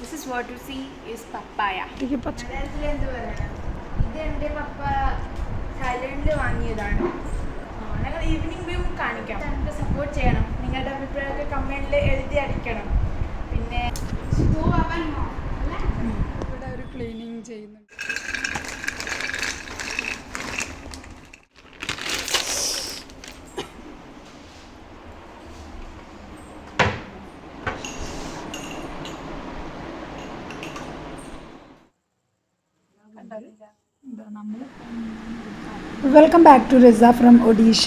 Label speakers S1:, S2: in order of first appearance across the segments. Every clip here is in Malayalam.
S1: This is what you see is papaya.
S2: എനിക്ക് പച്ച
S1: മലയാളത്തിൽ എന്ത് പറയാനാ ഇത് എന്റെ പപ്പ തായ്ലൻഡിൽ വാങ്ങിയതാണ്. ഞങ്ങൾ ഈവനിങ് വ്യൂ കാണിക്കാം. നമുക്ക് സപ്പോർട്ട് ചെയ്യണം. നിങ്ങളുടെ അഭിപ്രായമൊക്കെ കമന്റിൽ എഴുതി അടിക്കണം. പിന്നെ
S2: ഇവിടെ ഒരു ക്ലീനിങ് ചെയ്യുന്നുണ്ട്. Welcome back to Riza from Odisha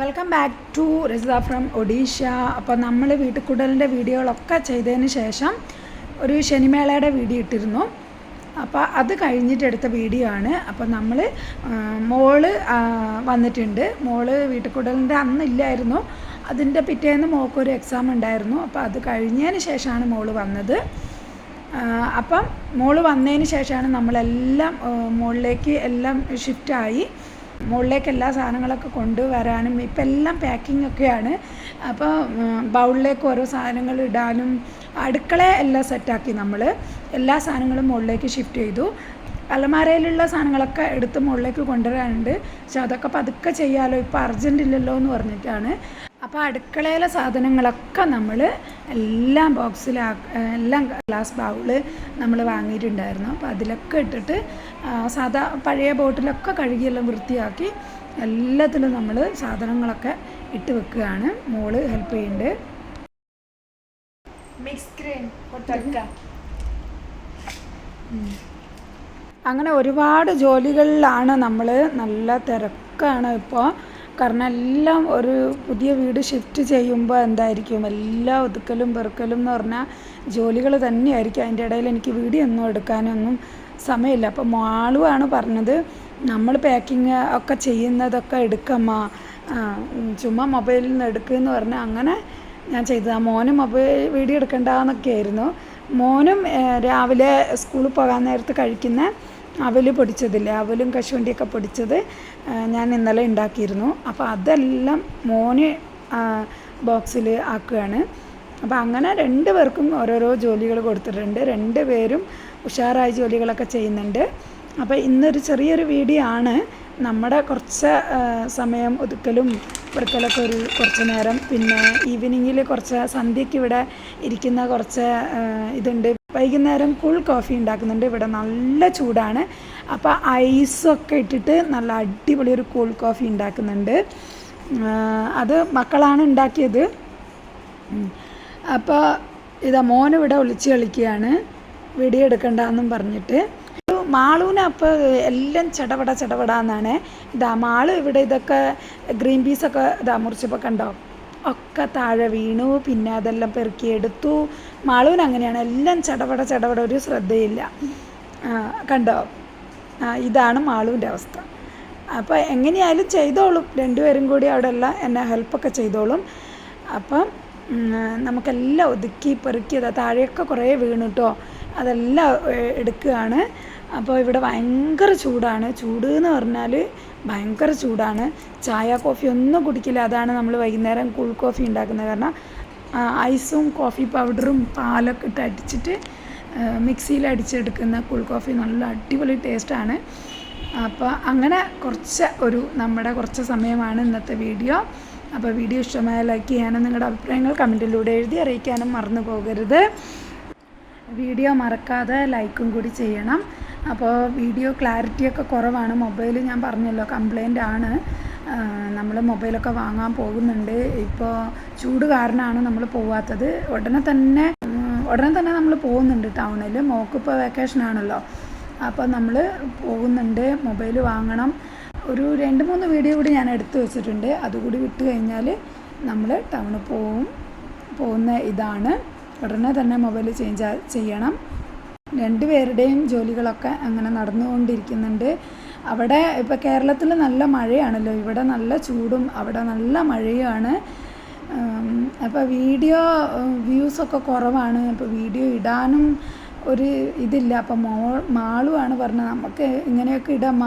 S2: welcome back to Riza from Odisha അപ്പോൾ നമ്മൾ വീട്ടുകൂടലിന്റെ വീഡിയോകളൊക്കെ ചെയ്തതിന് ശേഷം ഒരു ശനിമേളയുടെ വീഡിയോ ഇട്ടിരുന്നു. അപ്പോൾ അത് കഴിഞ്ഞിട്ട് എടുത്ത വീഡിയോ ആണ്. അപ്പോൾ നമ്മൾ മോൾ വന്നിട്ടുണ്ട്. മോൾ വീട്ടുകൂടലിന്റെ അന്നില്ലായിരുന്നു അതിന്റെ പിറ്റേന്ന് മോൾക്കൊരു എക്സാം ഉണ്ടായിരുന്നു. അപ്പോൾ അത് കഴിഞ്ഞതിന് ശേഷമാണ് മോൾ വന്നത്. അപ്പം മോൾ വന്നതിന് ശേഷമാണ് നമ്മളെല്ലാം മുകളിലേക്ക് എല്ലാം ഷിഫ്റ്റായി. മുകളിലേക്ക് എല്ലാ സാധനങ്ങളൊക്കെ കൊണ്ടുവരാനും ഇപ്പം എല്ലാം പാക്കിംഗ് ഒക്കെയാണ്. അപ്പോൾ ബൗളിലേക്ക് ഓരോ സാധനങ്ങൾ ഇടാനും അടുക്കള എല്ലാം സെറ്റാക്കി നമ്മൾ എല്ലാ സാധനങ്ങളും മുകളിലേക്ക് ഷിഫ്റ്റ് ചെയ്തു. അലമാരയിലുള്ള സാധനങ്ങളൊക്കെ എടുത്ത് മുകളിലേക്ക് കൊണ്ടുവരാനുണ്ട്. പക്ഷെ അതൊക്കെ പതുക്കെ ചെയ്യാമല്ലോ ഇപ്പോൾ അർജന്റ് ഇല്ലല്ലോ എന്ന് പറഞ്ഞിട്ടാണ്. അപ്പോൾ അടുക്കളയിലെ സാധനങ്ങളൊക്കെ നമ്മൾ എല്ലാം ബോക്സിലാ എല്ലാം ഗ്ലാസ് ബൗൾ നമ്മൾ വാങ്ങിയിട്ടുണ്ടായിരുന്നു. അപ്പോൾ അതിലൊക്കെ ഇട്ടിട്ട് സാധാ പഴയ ബോട്ടിലൊക്കെ കഴുകിയെല്ലാം വൃത്തിയാക്കി എല്ലാത്തിലും നമ്മൾ സാധനങ്ങളൊക്കെ ഇട്ട് വെക്കുകയാണ്. മോൾ ഹെൽപ്പ് ചെയ്യുന്നുണ്ട്
S1: മിക്സ്
S2: അങ്ങനെ ഒരുപാട് ജോലികളിലാണ് നമ്മൾ നല്ല തിരക്കാണ് ഇപ്പോൾ കാരണം എല്ലാം ഒരു പുതിയ വീട് ഷിഫ്റ്റ് ചെയ്യുമ്പോൾ എന്തായിരിക്കും? എല്ലാ ഒതുക്കലും പെറുക്കലും എന്ന് പറഞ്ഞാൽ ജോലികൾ തന്നെയായിരിക്കും. അതിന്റെ ഇടയിൽ എനിക്ക് വീഡിയോ ഒന്നും എടുക്കാനൊന്നും സമയമില്ല. അപ്പോൾ മാളുവാണ് പറഞ്ഞത് നമ്മൾ പാക്കിങ് ഒക്കെ ചെയ്യുന്നതൊക്കെ എടുക്കമ്മ. ചുമ്മാ മൊബൈലിൽ നിന്ന് എടുക്കുമെന്ന് പറഞ്ഞാൽ അങ്ങനെ ഞാൻ ചെയ്തതാണ് മോനും മൊബൈൽ വീഡിയോ എടുക്കണ്ടെന്നൊക്കെ ആയിരുന്നു. മോനും രാവിലെ സ്കൂളിൽ പോകാൻ നേരത്ത് കഴിക്കുന്ന അവൽ പൊടിച്ചതില്ലേ? അവലും കശുവണ്ടിയൊക്കെ പൊടിച്ചത് ഞാൻ ഇന്നലെ ഉണ്ടാക്കിയിരുന്നു. അപ്പോൾ അതെല്ലാം മോന് ബോക്സിൽ ആക്കുകയാണ്. അപ്പോൾ അങ്ങനെ രണ്ട് പേർക്കും ഓരോരോ ജോലികൾ കൊടുത്തിട്ടുണ്ട്. രണ്ട് പേരും ഉഷാറായ ജോലികളൊക്കെ ചെയ്യുന്നുണ്ട്. അപ്പോൾ ഇന്നൊരു ചെറിയൊരു വീഡിയോ ആണ്. നമ്മുടെ കുറച്ച് സമയം ഒതുക്കലും പെറുക്കലൊക്കെ ഒരു കുറച്ച് നേരം. പിന്നെ ഈവനിങ്ങിൽ കുറച്ച് സന്ധ്യയ്ക്ക് ഇവിടെ ഇരിക്കുന്ന കുറച്ച് ഇതുണ്ട്. വൈകുന്നേരം കൂൾ കോഫി ഉണ്ടാക്കുന്നുണ്ട്. ഇവിടെ നല്ല ചൂടാണ്. അപ്പോൾ ഐസൊക്കെ ഇട്ടിട്ട് നല്ല അടിപൊളി ഒരു കൂൾ കോഫി ഉണ്ടാക്കുന്നുണ്ട്. അത് മക്കളാണ് ഉണ്ടാക്കിയത്. അപ്പോൾ ഇതാ മോൻ ഇവിടെ ഒളിച്ച് കളിക്കുകയാണ്. വീഡിയോ എടുക്കണ്ടെന്നും പറഞ്ഞിട്ട്. മാളൂന് അപ്പോൾ എല്ലാം ചടപട ചടപട എന്നാണ് ഇതാ മാൾ ഇവിടെ ഇതൊക്കെ ഗ്രീൻ പീസൊക്കെ ഇതാ മുറിച്ചപ്പോൾ കണ്ടോ? ഒക്കെ താഴെ വീണു. പിന്നെ അതെല്ലാം പെറുക്കിയെടുത്തു മാളൂന് അങ്ങനെയാണ് എല്ലാം ചടപട ചടപട ഒരു ശ്രദ്ധയില്ല. കണ്ടോ? ഇതാണ് മാളുവിന്റെ അവസ്ഥ. അപ്പോൾ എങ്ങനെയായാലും ചെയ്തോളും. രണ്ടുപേരും കൂടി അവിടെ എല്ലാം എന്നെ ഹെൽപ്പൊക്കെ ചെയ്തോളും. അപ്പം നമുക്കെല്ലാം ഒതുക്കി പെറുക്കിയത് താഴെയൊക്കെ കുറേ വീണ് കേട്ടോ അതെല്ലാം എടുക്കുകയാണ്. അപ്പോൾ ഇവിടെ ഭയങ്കര ചൂടാണ്. ചൂട് എന്ന് പറഞ്ഞാൽ ഭയങ്കര ചൂടാണ്. ചായ കോഫി ഒന്നും കുടിക്കില്ല. അതാണ് നമ്മൾ വൈകുന്നേരം കൂൾ കോഫി ഉണ്ടാക്കുന്നത് കാരണം ഐസും കോഫി പൗഡറും പാലൊക്കെ ഇട്ട് അടിച്ചിട്ട് മിക്സിയിൽ അടിച്ചെടുക്കുന്ന കൂൾ കോഫി നല്ല അടിപൊളി ടേസ്റ്റാണ്. അപ്പോൾ അങ്ങനെ കുറച്ച് ഒരു നമ്മുടെ കുറച്ച് സമയമാണ് ഇന്നത്തെ വീഡിയോ. അപ്പോൾ വീഡിയോ ഇഷ്ടമായ ലൈക്ക് ചെയ്യാനും നിങ്ങളുടെ അഭിപ്രായങ്ങൾ കമന്റിലൂടെ എഴുതി അറിയിക്കാനും മറന്നു പോകരുത്. വീഡിയോ മറക്കാതെ ലൈക്കും കൂടി ചെയ്യണം. അപ്പോൾ വീഡിയോ ക്ലാരിറ്റിയൊക്കെ കുറവാണ്. മൊബൈൽ ഞാൻ പറഞ്ഞല്ലോ കംപ്ലൈന്റ് ആണ് നമ്മൾ മൊബൈലൊക്കെ വാങ്ങാൻ പോകുന്നുണ്ട്. ഇപ്പോൾ ചൂട് കാരണമാണ് നമ്മൾ പോവാത്തത്. ഉടനെ തന്നെ ഉടനെ തന്നെ നമ്മൾ പോകുന്നുണ്ട് ടൗണിൽ മോക്കിപ്പോൾ വെക്കേഷൻ ആണല്ലോ. അപ്പോൾ നമ്മൾ പോകുന്നുണ്ട്. മൊബൈൽ വാങ്ങണം. ഒരു രണ്ട് മൂന്ന് വീഡിയോ കൂടി ഞാൻ എടുത്തു വെച്ചിട്ടുണ്ട്. അതുകൂടി വിട്ട് കഴിഞ്ഞാൽ നമ്മൾ ടൗണിൽ പോവും. പോകുന്ന ഇതാണ്. ഉടനെ തന്നെ മൊബൈൽ ചേഞ്ച് ചെയ്യണം. രണ്ടുപേരുടെയും ജോലികളൊക്കെ അങ്ങനെ നടന്നുകൊണ്ടിരിക്കുന്നുണ്ട്. അവിടെ ഇപ്പോൾ കേരളത്തിൽ നല്ല മഴയാണല്ലോ. ഇവിടെ നല്ല ചൂടും അവിടെ നല്ല മഴയുമാണ്. അപ്പോൾ വീഡിയോ വ്യൂസൊക്കെ കുറവാണ്. അപ്പോൾ വീഡിയോ ഇടാനും ഒരു ഇതില്ല. അപ്പം മോ മാളുമാണ് പറഞ്ഞത്. നമുക്ക് ഇങ്ങനെയൊക്കെ ഇടാം.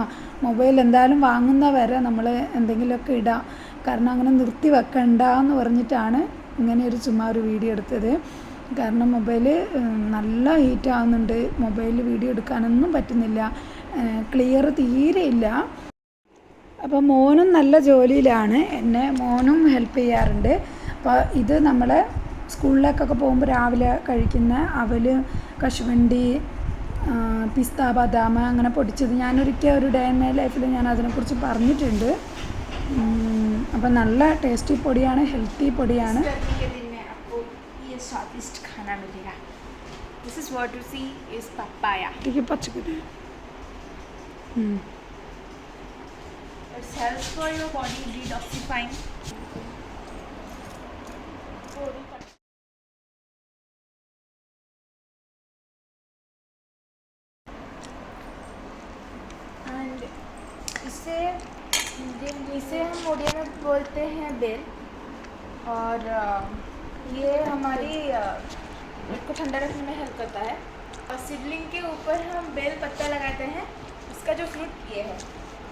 S2: മൊബൈൽ എന്തായാലും വാങ്ങുന്ന വരെ നമ്മൾ എന്തെങ്കിലുമൊക്കെ ഇടാം. കാരണം അങ്ങനെ നിർത്തി വെക്കണ്ട എന്ന് പറഞ്ഞിട്ടാണ് ഇങ്ങനെ ഒരു ചുമ്മാ ഒരു വീഡിയോ എടുത്തത്. കാരണം മൊബൈൽ നല്ല ഹീറ്റ് ആവുന്നുണ്ട് മൊബൈലിൽ വീഡിയോ എടുക്കാനൊന്നും പറ്റുന്നില്ല. ക്ലിയർ തീരെ ഇല്ല. അപ്പോൾ മോനും നല്ല ജോലിയിലാണ്. എന്നെ മോനും ഹെൽപ്പ് ചെയ്യാറുണ്ട്. അപ്പോൾ ഇത് നമ്മൾ സ്കൂളിലേക്കൊക്കെ പോകുമ്പോൾ രാവിലെ കഴിക്കുന്ന അവൽ കശുവണ്ടി പിസ്ത ബദാം അങ്ങനെ പൊടിച്ചത് ഞാനൊരിക്കൽ ഒരു ഡേ ഇൻ മൈ ലൈഫിൽ ഞാൻ അതിനെക്കുറിച്ച് പറഞ്ഞിട്ടുണ്ട്. അപ്പം നല്ല ടേസ്റ്റി പൊടിയാണ് ഹെൽത്തി പൊടിയാണ്.
S1: स्वादिष्ट खाना मिलेगा। This is what to
S2: see is papaya
S1: देखिए पच गए फॉर योर बॉडी डिटॉक्सिफाइंग इसे जिसे हम उड़िया में बोलते हैं बेल। और ये हमारी अ, पेट को ठंडा रखने में हेल्प करता है और सिडलिंग के ऊपर हम बेल पत्ता लगाते हैं इसका जो फ्रूट ये है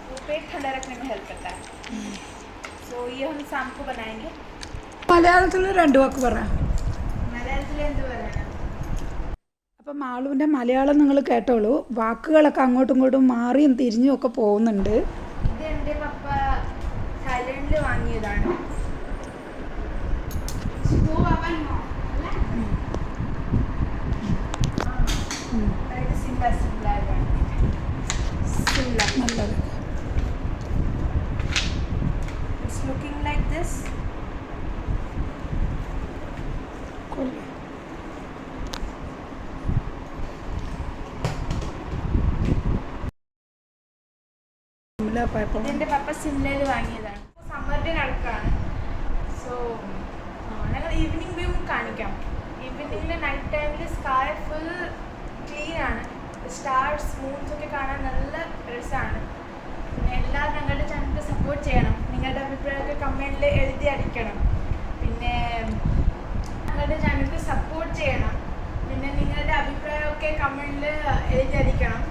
S1: वो पेट ठंडा रखने में हेल्प करता है सो ये हम शाम को बनाएंगे
S2: മലയാളത്തിൽ രണ്ടു വാക്ക് പറ
S1: മലയാളത്തിൽ എന്ത് പറയാനാ
S2: അപ്പം മാളുവിൻ്റെ മലയാളം നിങ്ങൾ കേട്ടോളൂ വാക്കുകളൊക്കെ അങ്ങോട്ടും ഇങ്ങോട്ടും മാറിയും തിരിഞ്ഞും ഒക്കെ പോകുന്നുണ്ട്
S1: ഇത് എൻ്റെ പപ്പ തായ്ലൻഡിൽ വാങ്ങിയതാണ്
S2: നല്ലത്. സിംല
S1: പപ്പ സിംലയിൽ വാങ്ങിയതാണ്. സമ്മറിന്റെ നടക്കാണ് ഈവനിങ് വ്യൂ കാണിക്കാം. ഈവനിങ്ങിൽ നൈറ്റ് ടൈമിൽ സ്കൈ ഫുൾ ക്ലീൻ ആണ്. സ്റ്റാർസ് മൂൺസ് ഒക്കെ കാണാൻ നല്ല രസമാണ് പിന്നെ എല്ലാവരും ഞങ്ങളുടെ ചാനൽ സപ്പോർട്ട് ചെയ്യണം. നിങ്ങളുടെ അഭിപ്രായമൊക്കെ കമന്റിൽ എഴുതി അടിക്കണം. പിന്നെ ഞങ്ങളുടെ ചാനലിൽ സപ്പോർട്ട് ചെയ്യണം. പിന്നെ നിങ്ങളുടെ അഭിപ്രായമൊക്കെ കമന്റിൽ എഴുതി അടിക്കണം.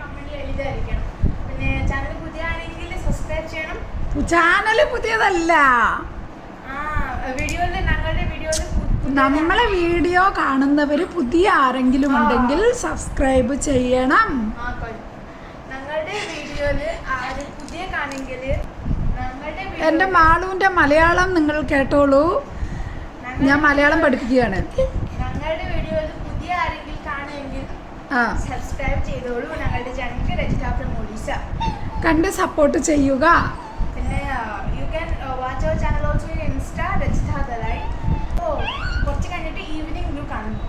S1: കമന്റിൽ എഴുതി അടിക്കണം. പിന്നെ ചാനൽ പുതിയ ആണെങ്കിൽ സബ്സ്ക്രൈബ് ചെയ്യണം?
S2: ചാനൽ പുതിയതല്ല.
S1: ഞങ്ങളുടെ
S2: നമ്മളെ വീഡിയോ കാണുന്നവർ പുതിയ ആരെങ്കിലും ഉണ്ടെങ്കിൽ സബ്സ്ക്രൈബ് ചെയ്യണം.
S1: ഞങ്ങളുടെ മാളുവിന്റെ ആരും പുതിയ കാണെങ്കിൽ ഞങ്ങളുടെ
S2: എന്റെ മാളുവിന്റെ മലയാളം നിങ്ങൾ കേട്ടോളൂ. ഞാൻ മലയാളം പഠിപ്പിക്കുകയാണ്.
S1: ഞങ്ങളുടെ വീഡിയോയിൽ പുതിയ ആരെങ്കിലും കാണുമെങ്കിൽ സബ്സ്ക്രൈബ് ചെയ്തോളൂ. ഞങ്ങളുടെ
S2: കണ്ട് സപ്പോർട്ട് ചെയ്യുക
S1: പിന്നെ you can watch our channel also in insta Rajitha ദലായി ഓ കുറച്ച് കഴിഞ്ഞിട്ട് ഈവനിങ് വ്യൂ കാണുന്നു.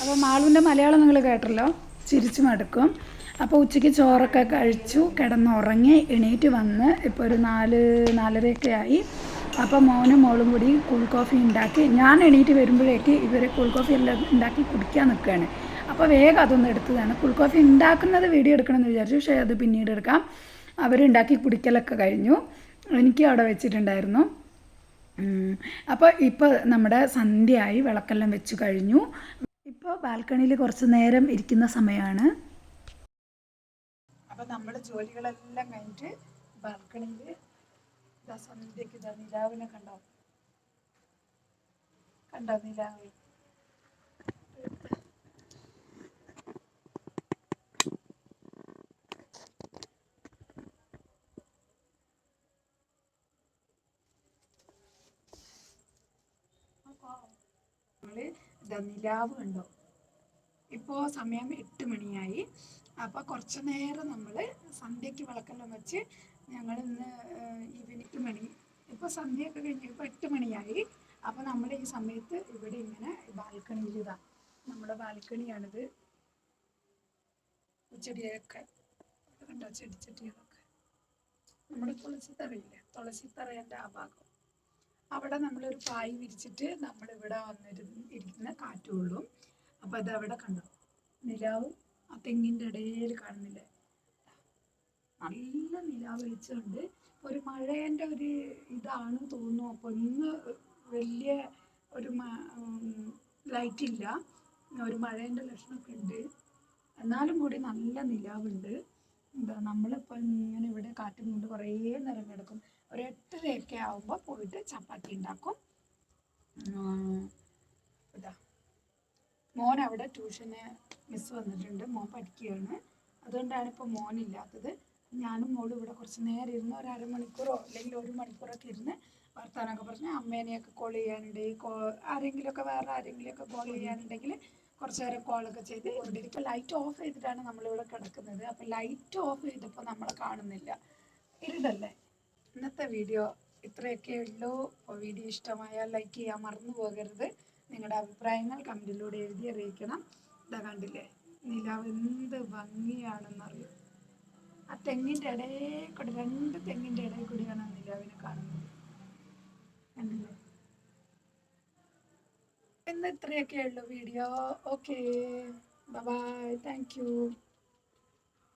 S2: അപ്പോൾ മാളുവിന്റെ മലയാളം നിങ്ങൾ കേട്ടല്ലോ? ചിരിച്ചു മടുക്കും. അപ്പോൾ ഉച്ചയ്ക്ക് ചോറൊക്കെ കഴിച്ചു കിടന്നുറങ്ങി എണീറ്റ് വന്ന് ഇപ്പോൾ ഒരു നാല് നാലരയൊക്കെ ആയി. അപ്പോൾ മോനും മോളും കൂടി കൂൾ കോഫി ഉണ്ടാക്കി. ഞാൻ എണീറ്റ് വരുമ്പോഴേക്ക് ഇവരെ കൂൾ കോഫി എല്ലാം ഉണ്ടാക്കി കുടിക്കാൻ നിൽക്കുകയാണ്. അപ്പോൾ വേഗം അതൊന്ന് എടുത്തതാണ്. കൂൾ കോഫി ഉണ്ടാക്കുന്നത് വീഡിയോ എടുക്കണമെന്ന് വിചാരിച്ചു. പക്ഷേ അത് പിന്നീട് എടുക്കാം. അവരുണ്ടാക്കി കുടിക്കലൊക്കെ കഴിഞ്ഞു. എനിക്ക് അവിടെ വെച്ചിട്ടുണ്ടായിരുന്നു. അപ്പോൾ ഇപ്പോൾ നമ്മുടെ സന്ധ്യയായി വിളക്കെല്ലാം വെച്ച് കഴിഞ്ഞു. ഇപ്പോൾ ബാൽക്കണിയിൽ കുറച്ച് നേരം ഇരിക്കുന്ന സമയമാണ് അപ്പോൾ നമ്മൾ ജോലികളെല്ലാം കഴിഞ്ഞിട്ട് ബാൽക്കണിയിൽ ഇതാ സന്ധ്യക്ക് ഇതാ നിലാവിനെ കണ്ടോ? കണ്ടോ നിലാവ് നമ്മൾ കണ്ടോ? ഇപ്പോൾ സമയം എട്ട് മണിയായി. അപ്പോൾ കുറച്ച് നേരം നമ്മൾ സന്ധ്യയ്ക്ക് വിളക്കെല്ലാം വെച്ച് ഞങ്ങൾ ഇന്ന് ഈവനിങ് മണി ഇപ്പോൾ സന്ധ്യയൊക്കെ കഴിഞ്ഞ് ഇപ്പോൾ എട്ട് മണിയായി. അപ്പോൾ നമ്മൾ ഈ സമയത്ത് ഇവിടെ ഇങ്ങനെ ബാൽക്കണിയിൽ നമ്മുടെ ബാൽക്കണിയാണിത്. ചെടിയൊക്കെ കണ്ടോ? ചെടിച്ചട്ടികളൊക്കെ നമ്മുടെ തുളസിത്തറയില്ലേ? തുളസിത്തറേന്റെ ആ ഭാഗം. അവിടെ നമ്മളൊരു പായ് വിരിച്ചിട്ട് നമ്മൾ ഇവിടെ വന്നിരുന്ന് ഇരിക്കുന്ന കാറ്റ് കൊള്ളും അപ്പോൾ അത് അവിടെ കണ്ടോ? നിലാവ് ആ തെങ്ങിന്റെ ഇടയിൽ കാണുന്നില്ലേ? നല്ല നിലാവ് വെളിച്ചമുണ്ട് ഒരു മഴേന്റെ ഒരു ഇതാണ് തോന്നുന്നു. അപ്പോൾ ഇന്ന് വലിയ ഒരു ലൈറ്റ് ഇല്ല. ഒരു മഴേന്റെ ലക്ഷണമൊക്കെ ഉണ്ട്. എന്നാലും കൂടി നല്ല നിലാവുണ്ട്. എന്താ നമ്മളിപ്പോൾ ഇങ്ങനെ ഇവിടെ കാറ്റും കൊണ്ട് കുറേ നേരം കിടക്കും. ഒരു എട്ടരയൊക്കെ ആകുമ്പോൾ പോയിട്ട് ചപ്പാത്തി ഉണ്ടാക്കും. ഇതാ. മോൻ അവിടെ ട്യൂഷന് മിസ് വന്നിട്ടുണ്ട്. മോൻ പഠിക്കുകയാണ്. അതുകൊണ്ടാണ് ഇപ്പോൾ മോനില്ലാത്തത് ഞാനും മോളും ഇവിടെ കുറച്ച് നേരം ഇരുന്ന് ഒരു അരമണിക്കൂറോ അല്ലെങ്കിൽ ഒരു മണിക്കൂറൊക്കെ ഇരുന്ന് വർത്താനമൊക്കെ പറഞ്ഞ് അമ്മേനെയൊക്കെ കോൾ ചെയ്യാനുണ്ട്. ആരെങ്കിലുമൊക്കെ വേറെ ആരെങ്കിലുമൊക്കെ കോൾ ചെയ്യാനുണ്ടെങ്കിൽ കുറച്ച് നേരം കോളൊക്കെ ചെയ്ത് ഇവിടെ ഇരിക്കും ലൈറ്റ് ഓഫ് ചെയ്തിട്ടാണ് നമ്മളിവിടെ കിടക്കുന്നത്. അപ്പോൾ ലൈറ്റ് ഓഫ് ചെയ്തപ്പോൾ നമ്മളെ കാണുന്നില്ല. ഇരുടല്ലേ? ഇന്നത്തെ വീഡിയോ ഇത്രയൊക്കെ ഉള്ളൂ. അപ്പോൾ വീഡിയോ ഇഷ്ടമായാൽ ലൈക്ക് ചെയ്യാൻ മറന്നു പോകരുത്. നിങ്ങളുടെ അഭിപ്രായങ്ങൾ കമന്റിലൂടെ എഴുതി അറിയിക്കണം. ഇതാ കണ്ടില്ലേ? നിലാവ് എന്ത് ഭംഗിയാണെന്നറിയും? ആ തെങ്ങിന്റെ ഇടയിൽ കൂടി രണ്ട് തെങ്ങിന്റെ ഇടയിൽ കൂടിയാണ് നിലാവിനെ കാണുന്നത്. കണ്ടില്ലേ? ഇന്ന് ഇത്രയൊക്കെ ഉള്ളൂ. Video okay bye thank you